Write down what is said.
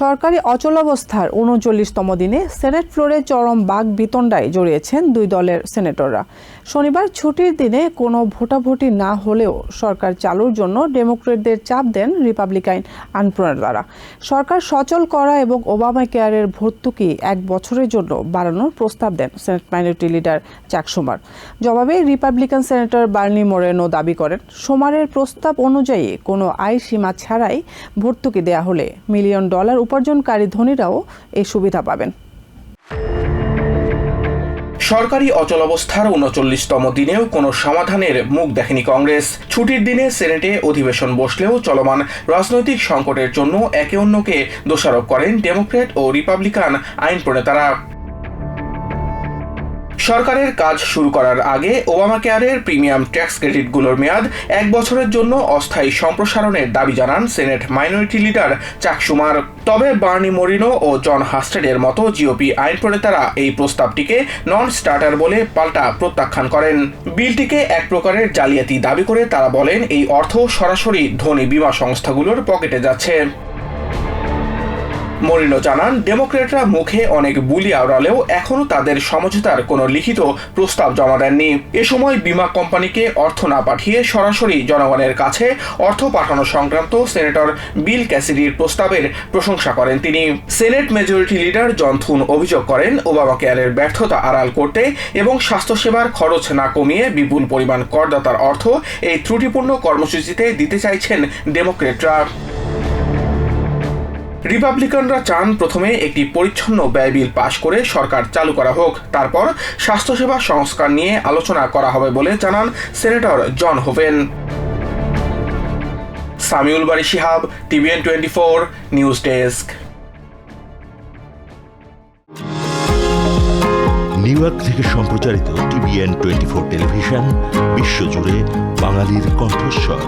সরকারি অচলাবস্থার উনচল্লিশতম দিনে সেনেট ফ্লোরে চরম বাঘ বিতণ্ডায় জড়িয়েছেন দুই দলের সেনেটররা। শনিবার ছুটির দিনে কোনো ভোটাভুটি না হলেও সরকার চালুর জন্য ডেমোক্রেটদের চাপ দেন রিপাবলিকান আইনপ্রণেতারা সরকার সচল করা এবং ওবামা কেয়ারের ভর্তুকি এক বছরের জন্য বাড়ানোর প্রস্তাব দেন senate minority leader Chuck Schumer. জবাবে রিপাবলিকান সেনেটর বার্নি মোরেনো দাবি করেন, সোমারের প্রস্তাব অনুযায়ী কোনো আয় সীমা ছাড়াই ভর্তুকি দেয়া হলে মিলিয়ন ডলার উপার্জনকারী ধনীরাও এই সুবিধা পাবেন। সরকারি অচলাবস্থার উনচল্লিশতম দিনেও কোনো সমাধানের মুখ দেখেনি কংগ্রেস। ছুটির দিনে সেনেটে অধিবেশন বসলেও চলমান রাজনৈতিক সংকটের জন্য একে অন্যকে দোষারোপ করেন ডেমোক্র্যাট ও রিপাবলিকান আইন প্রণেতারা সরকারের কাজ শুরু করার আগে ওবামা কেয়ারের প্রিমিয়াম ট্যাক্স ক্রেডিটগুলোর মেয়াদ এক বছরের জন্য অস্থায়ী সম্প্রসারণের দাবি জানান senate minority leader Chuck Schumer তবে বার্নি মরিনো ও জন হাস্টেডের মতো জিওপি আইন প্রণেতারা এই প্রস্তাবটিকে নন স্টার্টার বলে পাল্টা প্রত্যাখ্যান করেন। বিলটিকে এক প্রকারের জালিয়াতি দাবি করে তারা বলেন, এই অর্থ সরাসরি ধনী বিমা সংস্থাগুলোর পকেটে যাচ্ছে। মরিনো জানান ডেমোক্রেটরা মুখে অনেক বুলি আওড়ালেও এখনও তাদের সমঝোতার কোনো লিখিত প্রস্তাব জমা দেননি। এ সময় বিমা কোম্পানিকে অর্থ না পাঠিয়ে সরাসরি জনগণের কাছে অর্থ পাঠানো সংক্রান্ত সেনেটর বিল ক্যাসিডির প্রস্তাবের প্রশংসা করেন তিনি। Senate majority leader John Thune অভিযোগ করেন, ওবামা কেয়ারের ব্যর্থতা আড়াল করতে এবং স্বাস্থ্যসেবার খরচ না কমিয়ে বিপুল পরিমাণ করদাতার অর্থ এই ত্রুটিপূর্ণ কর্মসূচিতে দিতে চাইছেন ডেমোক্রেটরা রিপাবলিকানরা চান প্রথমে একটি পরিচ্ছন্ন ব্যয় বিল পাশ করে সরকার চালু করা হোক। তারপর স্বাস্থ্যসেবা সংস্কার নিয়ে আলোচনা করা হবে বলে জানান senator John Hoeven. Samiul Bari Shihab, TVN twenty four news desk. New York থেকে সম্প্রচারিত টিভিএন টোয়েন্টি ফোর টেলিভিশন, বিশ্বজুড়ে বাঙালির কণ্ঠস্বর।